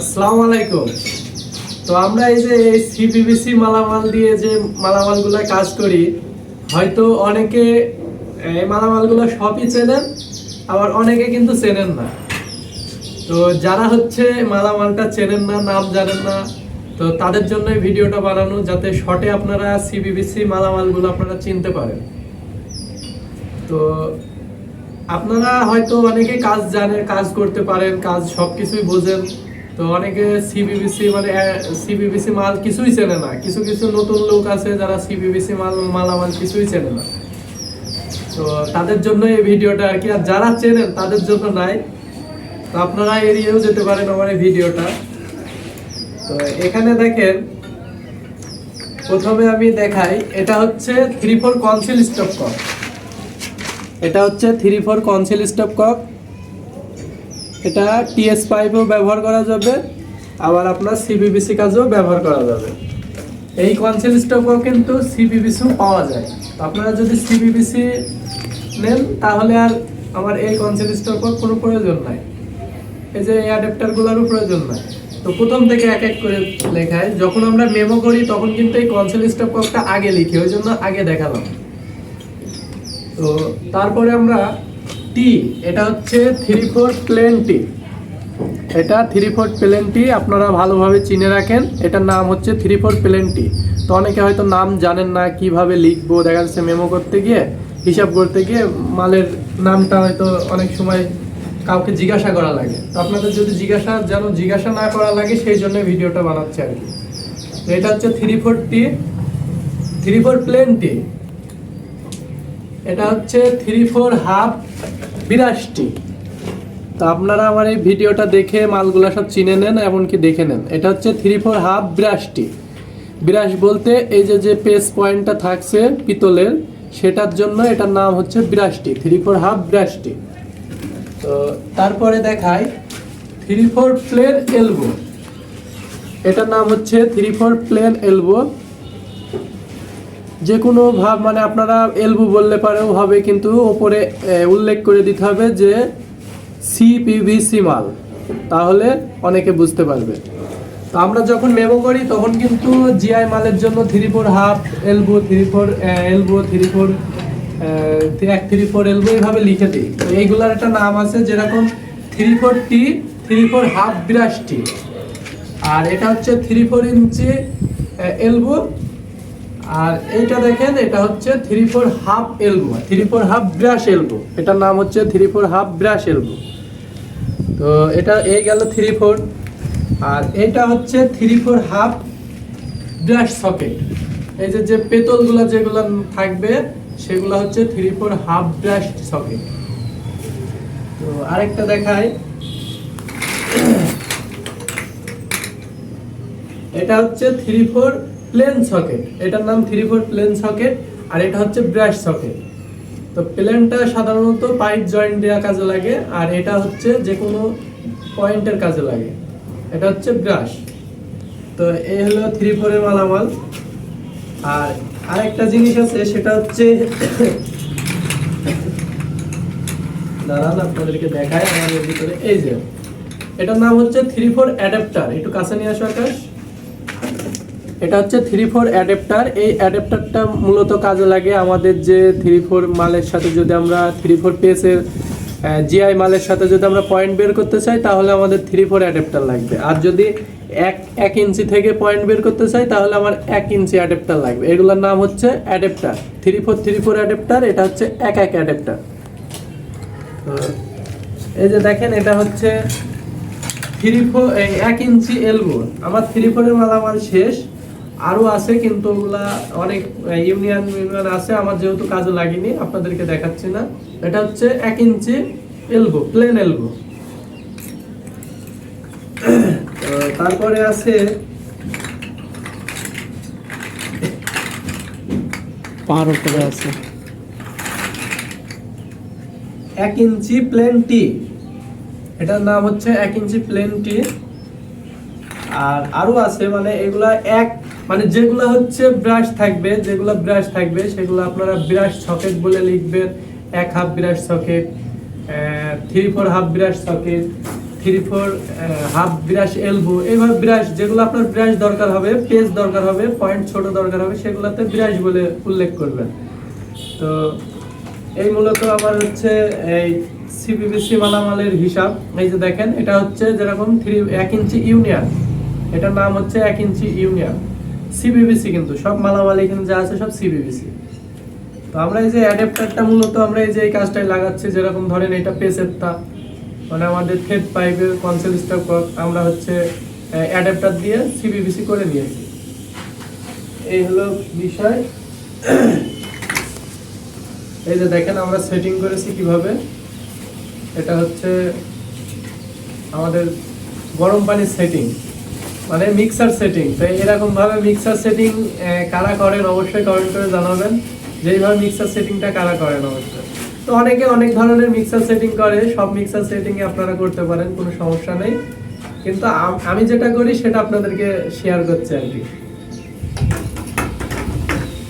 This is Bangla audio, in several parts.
আসসালামু আলাইকুম। তো আমরা এই যে এই সিপিবিসি মালামাল দিয়ে যে মালামালগুলো কাজ করি, হয়তো অনেকে এই মালামালগুলো সবই চেনেন, আবার অনেকে কিন্তু চেনেন না। তো যারা হচ্ছে মালামালটা চেনেন না, নাম জানেন না, তো তাদের জন্য ভিডিওটা বানানো যাতে শর্টে আপনারা সিবিবিসি মালামালগুলো আপনারা চিনতে পারেন। তো আপনারা হয়তো অনেকে কাজ জানে, কাজ করতে পারেন, কাজ সবকিছুই বোঝেন। তো অনেকে সিবিবিসি মানে সিবিবিসি মাল কিছুই চেনে না। কিছু কিছু নতুন লোক আছে যারা সিবিবিসি মাল, মালামাল কিছুই চেনে না। তো তাদের জন্য এই ভিডিওটা আর কি, আর যারা চেনেন তাদের জন্য নাই। তো আপনারা এড়িয়েও যেতে পারেন আমার এই ভিডিওটা। তো এখানে দেখেন, প্রথমে আমি দেখাই, এটা হচ্ছে three four concealed stop cock এটা হচ্ছে three four concealed stop cock এটা টিএস পাইপও ব্যবহার করা যাবে, আবার আপনার সিবিবিসি কাজেও ব্যবহার করা যাবে। এই কনসেল স্টকও কিন্তু সিবিবিসিও পাওয়া যায়। আপনারা যদি সিবিবিসি নেন, তাহলে আর আমার এই কনসেল স্টকের কোনো প্রয়োজন নাই। এই যে অ্যাডাপ্টারগুলোরও প্রয়োজন নাই। তো প্রথম থেকে এক এক করে লেখায়, যখন আমরা মেমো করি, তখন কিন্তু এই কনসেল কনসিল স্টকটা আগে লিখি, ওই জন্য আগে দেখালাম। তো তারপরে আমরা টি এটা হচ্ছে থ্রি ফোর প্লেন টি এটা থ্রি ফোর প্লেন টি আপনারা ভালোভাবে চিনে রাখেন। এটার নাম হচ্ছে থ্রি ফোর প্লেন টি তো অনেকে হয়তো নাম জানেন না, কীভাবে লিখব, দেখা যাচ্ছে মেমো করতে গিয়ে, হিসাব করতে গিয়ে মালের নামটা হয়তো অনেক সময় কাউকে জিজ্ঞাসা করা লাগে। তো আপনাদের যদি জিজ্ঞাসা, যেন জিজ্ঞাসা না করা লাগে, সেই জন্য ভিডিওটা বানাচ্ছে আর কি। এটা হচ্ছে three four tee three four plane tee এটা হচ্ছে থ্রি ফোর হাফ বিরাশটি। তো আপনারা আমার এই ভিডিওটা দেখে মালগুলো সব চিনে নেন এমনকি দেখে নেন। এটা হচ্ছে three four half brass tee. Brass বলতে এই যে যে পেস পয়েন্টটা থাকছে পিতলের, সেটার জন্য এটার নাম হচ্ছে brass tee. Three four half brass tee. তো তারপরে দেখাই থ্রি ফোর প্লেন এলবো এটার নাম হচ্ছে থ্রি ফোর প্লেন এলবো যে কোনো ভাব মানে আপনারা এলবু বললে পারেও হবে, কিন্তু ওপরে উল্লেখ করে দিতে হবে যে সিপিভিসি মাল, তাহলে অনেকে বুঝতে পারবে। তো আমরা যখন মেমো করি, তখন কিন্তু জিআই মালের জন্য three four half elbow three four elbow three four এক থ্রি ফোর এলবো এইভাবে লিখে দিই। তো এইগুলার একটা নাম আছে যেরকম three four tee three four half brass tee আর এটা হচ্ছে থ্রি ফোর ইঞ্চি এলবো আর এইটা দেখেন, এটা হচ্ছে three four half elbow three four half brass elbow এটার নাম হচ্ছে three four half brass elbow তো এটা এই গেল থ্রি ফোর আর এটা হচ্ছে three four half brass socket এই যে যে পেতলগুলো যেগুলো থাকবে, সেগুলো হচ্ছে three four half brass socket তো আরেকটা দেখায় এটা হচ্ছে থ্রি ফোর প্লেন সকেট। এটার নাম থ্রি ফোর প্লেন সকেট, আর এটা হচ্ছে ব্রাশ সকেট। তো প্লেনটা সাধারণত পাইপ জয়েন্ট দেওয়া কাজে লাগে, আর এটা হচ্ছে যে কোনো পয়েন্টের কাজে লাগে। এটা হচ্ছে ব্রাশ। তো এই হলো থ্রি ফোরের মালামাল। আর আরেকটা জিনিস আছে, সেটা হচ্ছে দাঁড়ান, আপনাদেরকে দেখায় আমাদের ভিতরে। এই যে, এটার নাম হচ্ছে থ্রি ফোর অ্যাডাপ্টার একটু কাছে নিয়ে আসো আকাশ। এটা হচ্ছে থ্রি ফোর অ্যাডাপ্টার এই অ্যাডাপ্টারটা মূলত কাজে লাগে আমাদের যে থ্রি ফোর মালের সাথে যদি আমরা থ্রি ফোর পেসের জিআই মালের সাথে যদি আমরা পয়েন্ট বের করতে চাই, তাহলে আমাদের থ্রি ফোর অ্যাডাপ্টার লাগবে। আর যদি এক এক ইঞ্চি থেকে পয়েন্ট বের করতে চাই, তাহলে আমার এক ইঞ্চি অ্যাডাপ্টার লাগবে। এগুলোর নাম হচ্ছে adapter three four three four adapter এটা হচ্ছে এক এক অ্যাডাপ্টার এই যে দেখেন, এটা হচ্ছে থ্রি ফোর এক ইঞ্চি এলবো আমার থ্রি ফোরের মালামাল শেষ। আরও আছে কিন্তু ওগুলা অনেক ইউনিয়ন ইউনিয়ন আছে আমার যেহেতু কাজে লাগেনি আপনাদেরকে দেখাচ্ছি না। এটা হচ্ছে এক ইঞ্চি এলবো প্লেন এলবো। তারপরে আছে পার উপরে আছে। এক ইঞ্চি প্লেন টি এটার নাম হচ্ছে এক ইঞ্চি প্লেন টি আর আরও আছে মানে এগুলা এক মানে যেগুলা হচ্ছে ব্রাশ থাকবে, যেগুলা ব্রাশ থাকবে, সেগুলো আপনারা ব্রাশ সকেট বলে লিখবেন, এক half brass socket three four half brass socket three four half brass elbow এইভাবে ব্রাশ যেগুলো আপনার ব্রাশ দরকার হবে পেজ দরকার হবে পয়েন্ট ছোট দরকার হবে, সেগুলোতে ব্রাশ বলে উল্লেখ করবেন। তো এই মূলত আমার হচ্ছে এই সিপিবিসি মালামালের হিসাব। এই যে দেখেন, এটা হচ্ছে যেরকম থ্রি এক ইঞ্চি ইউনিয়ন। এটার নাম হচ্ছে এক ইঞ্চি ইউনিয়ন। সিবিবিসি কিন্তু, সব মালামাল এখানে যা আছে সব সিবিবিসি তো আমরা এই যে অ্যাডাপ্টারটা মূলত আমরা এই যে এই কাজটাই লাগাচ্ছি, যেরকম ধরেন এটা পেসেরটা মানে আমাদের থ্রেড পাইপের স্টক আমরা হচ্ছে অ্যাডাপ্টার দিয়ে সিবিবিসি করে নিয়েছি। এই হলো বিষয়। এই যে দেখেন আমরা সেটিং করেছি কীভাবে। এটা হচ্ছে আমাদের গরম পানির সেটিং মানে মিক্সার সেটিং তো এরকম ভাবে মিক্সার সেটিং কারা করেন অবশ্যই কমেন্ট করে জানাবেন। যেইভাবে মিক্সার সেটিংটা কারা করেন অবশ্যই। তো অনেকে অনেক ধরনের মিক্সার সেটিং করে, সব মিক্সার সেটিং আপনারা করতে পারেন, কোনো সমস্যা নেই। কিন্তু আমি যেটা করি, সেটা আপনাদেরকে শেয়ার করছি আর কি।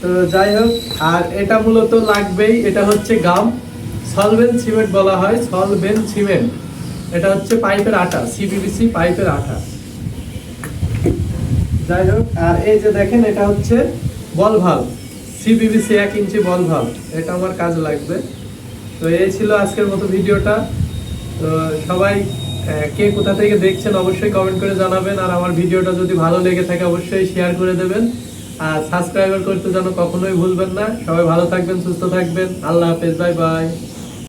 তো যাই হোক, আর এটা মূলত লাগবেই, এটা হচ্ছে গাম সলভেন সিমেন্ট বলা হয় সলভেন সিমেন্ট এটা হচ্ছে পাইপের আটা সিবিবিসি পাইপের আটা। যাই হোক, আর এই যে দেখেন, এটা হচ্ছে বল ভালো সিবিবিসি এক ইঞ্চি বল ভালো এটা আমার কাজ লাগবে। তো এই ছিল আজকের মতো ভিডিওটা। তো সবাই কে কোথা থেকে দেখছেন অবশ্যই কমেন্ট করে জানাবেন। আর আমার ভিডিওটা যদি ভালো লেগে থাকে, অবশ্যই শেয়ার করে দেবেন। আর সাবস্ক্রাইবার করতে যেন কখনোই ভুলবেন না। সবাই ভালো থাকবেন, সুস্থ থাকবেন। আল্লাহ হাফেজ বাই বাই